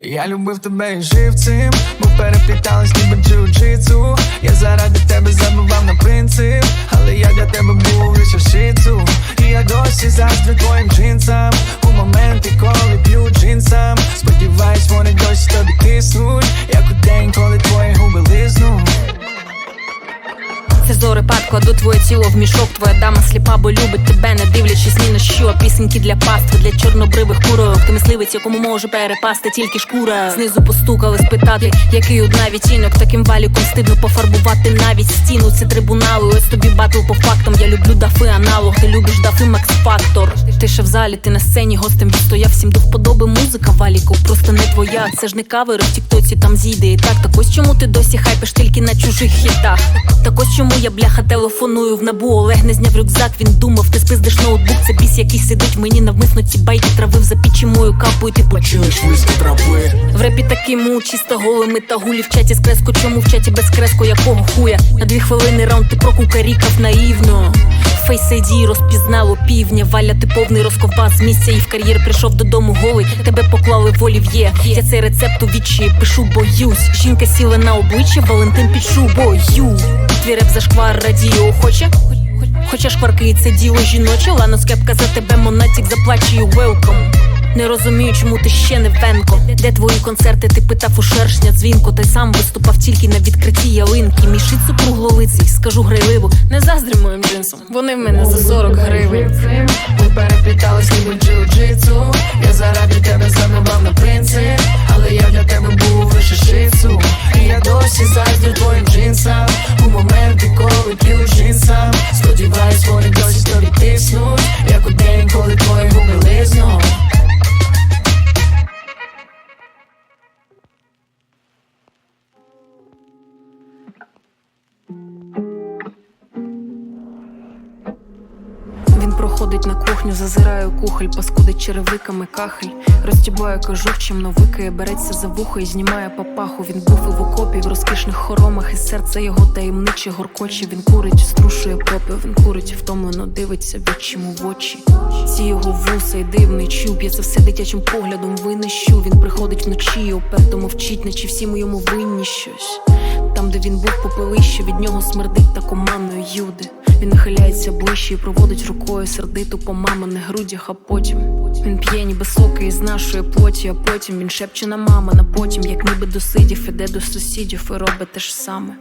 Я любив тебе і жив цим, бо переплітались ніби джиу-джитсу. Я заради тебе забував на принцип, але я для тебе був лише шицу І я досі завжди твоїм джинсам. У моменти, коли кладу твоє тіло в мішок, твоя дама сліпа, бо любить тебе, не дивлячись ні на що. Пісеньки для пастви, для чорнобривих курок. Ти мисливець, якому може перепасти тільки шкура. Знизу постукали спитати, який одна відтінок. Таким валіком стидно пофарбувати навіть стіну. Це трибунали. Ось тобі батл по фактам. Я люблю дафи аналог, ти любиш дафи Макс Фактор. Ти ще в залі, ти на сцені гостем відстояв всім до вподоби музика валіку. Просто не твоя. Це ж не кавери в тіктоці, там зійде і так. Так ось чому ти досі хайпиш тільки на чужих хітах. Так ось чому я бляха телефоную в набу. Олег не зняв рюкзак, він думав, ти спиздиш ноутбук. Це біс, який сидить мені навмисно ці байки травив за пічі мою капу, і ти почуєш Виски тропи в репі такі му, чисто голими та гулі в чаті з креско, чому в чаті без креско, якого хуя? На дві хвилини раунд ти прокукарікав наївно. Фейс ID розпізнало півня, валя ти повний розковбас місця і в кар'єр прийшов додому голий. Тебе поклали в олів'є. Я цей рецепт у вічі пишу, боюсь. Жінка сіла на обличчя, Валентин під шубою. Твій реп зашквар радіо хоче. Хоча шкварки це діло жіноче, лано скепка за тебе, монатік заплачує велком. Не розумію, чому ти ще не венко. Де твої концерти? Ти питав у шершня дзвінко. Ти сам виступав тільки на відкритті ялинки. Мій шицу скажу грайливо. Не заздрі моїм джинсом. Вони в мене за 40 гривень. Ми переплітались ніби джиу-джитсу Я заради тебе забував на принцип Але я для тебе був лише шицу І я досі заздрю твоїм джинсам У моменти, коли п'ю Він проходить на кухню, зазирає у кухоль, паскудить черевиками кахель, розтібає кожух, чим викає, береться за вухо і знімає папаху. Він був і в окопі, в розкішних хоромах, і серце його таємниче горкоче. Він курить, струшує попіл, він курить, втомлено дивиться відчиму в очі. Ці його вуса й дивний чуб, я це все дитячим поглядом винищу. Він приходить вночі, і уперто мовчить, наче всі ми йому винні щось. Там, де він був попелище, від нього смердить та командою юди. Він нахиляється ближче і проводить рукою сердиту по маминих грудях, а потім він п'є, ніби соки із нашої плоті, а потім він шепче на мама, на потім, як ніби досидів, іде до сусідів і робить те ж саме.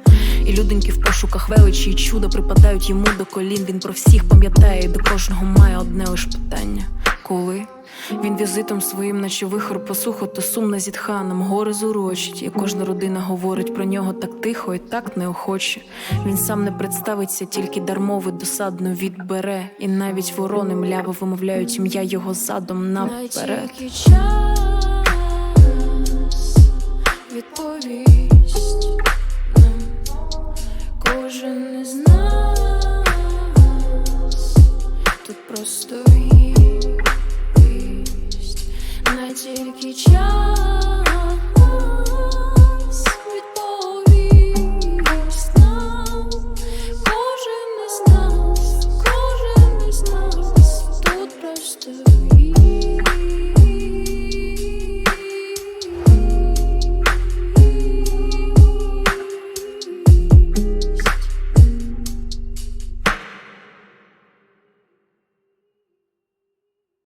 І люденьки в пошуках величі і чуда припадають йому до колін. Він про всіх пам'ятає, і до кожного має одне лиш питання: коли? Він візитом своїм, наче вихор посухо, то сумно зітха, нам гори зурочить, і кожна родина говорить про нього так тихо і так неохоче. Він сам не представиться, тільки дармови досадно відбере, і навіть ворони мляво вимовляють ім'я його задом наперед. Відповість тільки час